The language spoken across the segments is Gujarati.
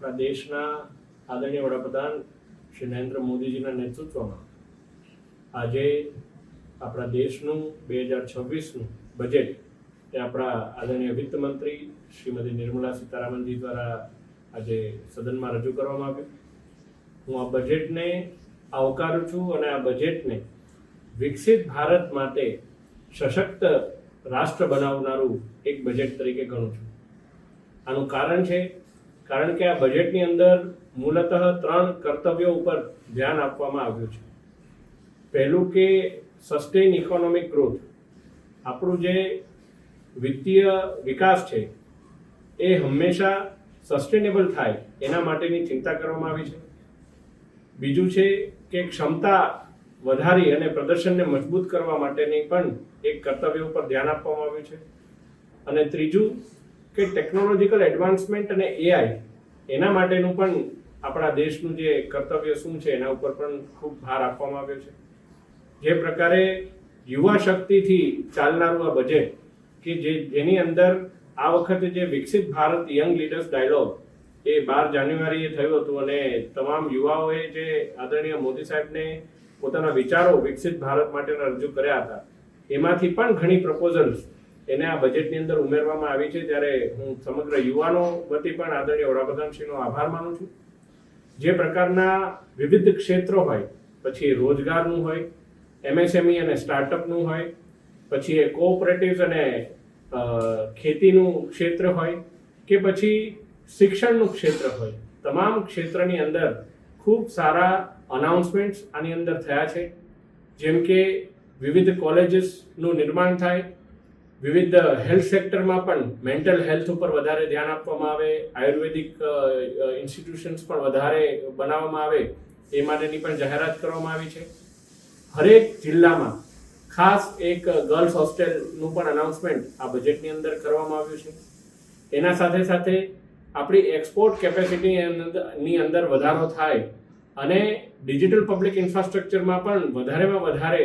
આપણા દેશના આદરણીય વડાપ્રધાન શ્રી નરેન્દ્ર મોદીજીના નેતૃત્વમાં આજે આપણા દેશનું બે હજાર છવ્વીસનું બજેટ એ આપણા આદરણીય વિત્ત મંત્રી શ્રીમતી નિર્મલા સીતારામનજી દ્વારા આજે સદનમાં રજૂ કરવામાં આવ્યું. હું આ બજેટને આવકારું છું અને આ બજેટને વિકસિત ભારત માટે સશક્ત રાષ્ટ્ર બનાવનારું એક બજેટ તરીકે ગણું છું. આનું કારણ છે કારણ કે આ બજેટની અંદર મૂલતઃ ત્રણ કર્તવ્યો ઉપર ધ્યાન આપવામાં આવ્યું છે. પહેલું કે સસ્ટેન ઇકોનોમિક ગ્રોથ આપણું જે વિત્તીય વિકાસ છે, એ હંમેશા સસ્ટેનેબલ થાય એના માટેની ચિંતા કરવામાં આવી છે. બીજું છે કે ક્ષમતા વધારી અને પ્રદર્શનને મજબૂત કરવા માટેની પણ એક કર્તવ્ય ઉપર ધ્યાન આપવામાં આવ્યું છે. અને ત્રીજું કે ટેકનોલોજીકલ એડવાન્સમેન્ટ અને એઆઈ એના માટેનું પણ આપણા દેશનું જે કર્તવ્ય શું છે એના ઉપર પણ ખૂબ ભાર આપવામાં આવ્યો છે. જે પ્રકારે યુવા શક્તિથી ચાલનારું આ બજેટ કે જે જેની અંદર આ વખતે જે Viksit Bharat young leaders dialogue એ બાર જાન્યુઆરીએ થયું હતું અને તમામ યુવાઓએ જે આદરણીય મોદી સાહેબને પોતાના વિચારો વિકસિત ભારત માટેના રજૂ કર્યા હતા, એમાંથી પણ ઘણી પ્રપોઝલ્સ એને આ બજેટની અંદર ઉમેરવામાં આવી છે ત્યારે હું સમગ્ર યુવાનો વતી પણ આદરણીય વડાપ્રધાનશ્રીનો આભાર માનું છું. જે પ્રકારના વિવિધ ક્ષેત્રો હોય, પછી રોજગારનું હોય, એમએસએમઈ અને સ્ટાર્ટઅપનું હોય, પછી એ કોઓપરેટિવ્સ અને ખેતીનું ક્ષેત્ર હોય કે પછી શિક્ષણનું ક્ષેત્ર હોય, તમામ ક્ષેત્રની અંદર ખૂબ સારા અનાઉન્સમેન્ટ્સ આની અંદર થયા છે. જેમ કે વિવિધ કોલેજીસનું નિર્માણ થાય વિવિધ હેલ્થ સેક્ટરમાં પણ મેન્ટલ હેલ્થ ઉપર વધારે ધ્યાન આપવામાં આવે, આયુર્વેદિક ઇન્સ્ટિટ્યુશન્સ પણ વધારે બનાવવામાં આવે, એ માટેની પણ જાહેરાત કરવામાં આવી છે. હરેક જિલ્લામાં ખાસ એક ગર્લ્સ હોસ્ટેલનું પણ અનાઉન્સમેન્ટ આ બજેટની અંદર કરવામાં આવ્યું છે. એના સાથે સાથે આપણી એક્સપોર્ટ કેપેસિટીની ની અંદર વધારો થાય અને ડિજિટલ પબ્લિક ઇન્ફ્રાસ્ટ્રક્ચરમાં પણ વધારેમાં વધારે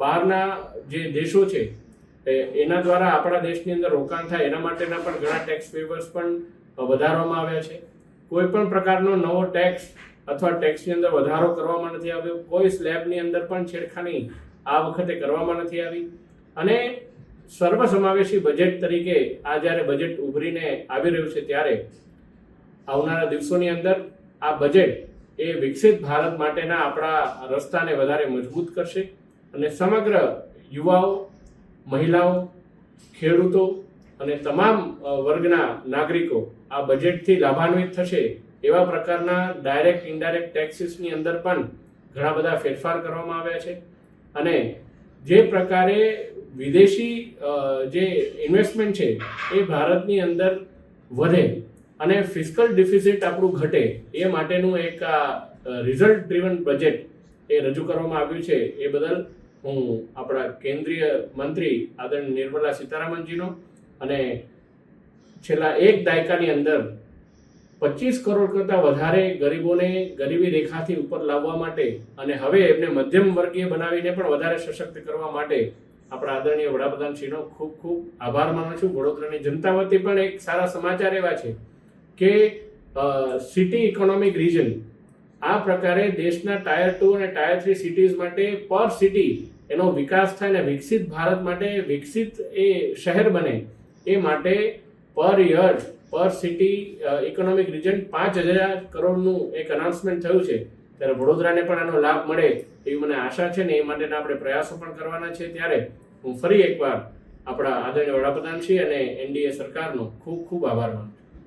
બહારના જે દેશો છે એના દ્વારા આપણા દેશની અંદર રોકાણ થાય, એના માટેના પણ ઘણા ટેક્સ વેવર્સ પણ વધારવામાં આવ્યા છે. કોઈ પણ પ્રકારનો નવો ટેક્સ અથવા ટેક્સની અંદર વધારો કરવામાં નથી આવ્યો, કોઈ સ્લેબની અંદર પણ છેડખાની આ વખતે કરવામાં નથી આવી. અને સર્વસમાવેશી બજેટ તરીકે આ જ્યારે બજેટ ઉભરીને આવી રહ્યું છે ત્યારે આવનારા દિવસોની અંદર આ બજેટ એ વિકસિત ભારત માટેના આપણા રસ્તાને વધારે મજબૂત કરશે અને સમગ્ર યુવાઓ મહિલાઓ, ખેડૂતો અને તમામ વર્ગના નાગરિકો આ બજેટથી લાભાન્વિત થશે એવા પ્રકારના ડાયરેક્ટ, ઇનડાયરેક્ટ ટેક્સીસની અંદર પણ ઘણા બધા ફેરફાર કરવામાં આવ્યા છે. અને જે પ્રકારે વિદેશી જે ઇન્વેસ્ટમેન્ટ છે એ ભારતની અંદર વધે અને ફિસ્કલ ડિફિસિટ આપણું ઘટે એ માટેનું એક આ રિઝલ્ટ ડ્રીવન બજેટ એ રજૂ કરવામાં આવ્યું છે એ બદલ હું આપણા કેન્દ્રીય મંત્રી આદરણીય નિર્મલા સીતારામનજીનો અને છેલ્લા એક દાયકાની અંદર પચીસ કરોડ કરતાં વધારે ગરીબોને ગરીબી રેખાથી ઉપર લાવવા માટે અને હવે એમને મધ્યમ વર્ગીય બનાવીને પણ વધારે સશક્ત કરવા માટે આપણા આદરણીય વડાપ્રધાનશ્રીનો ખૂબ ખૂબ આભાર માનું છું. વડોદરાની જનતા વતી પણ એક સારા સમાચાર એવા છે કે સિટી ઇકોનોમિક રિજન આ પ્રકારે દેશના ટાયર ટુ અને ટાયર થ્રી સિટીઝ માટે પર સિટી એનો વિકાસ થાય અને વિકસિત ભારત માટે વિકસિત એ શહેર બને એ માટે પર યર પર સિટી ઇકોનોમિક રિજન પાંચ હજાર કરોડનું એક અનાઉન્સમેન્ટ થયું છે. ત્યારે વડોદરાને પણ આનો લાભ મળે એવી મને આશા છે ને એ માટેના આપણે પ્રયાસો પણ કરવાના છે ત્યારે હું ફરી એકવાર આપણા આદરણીય વડાપ્રધાનશ્રી અને એનડીએ સરકારનો ખૂબ ખૂબ આભાર માનું છું.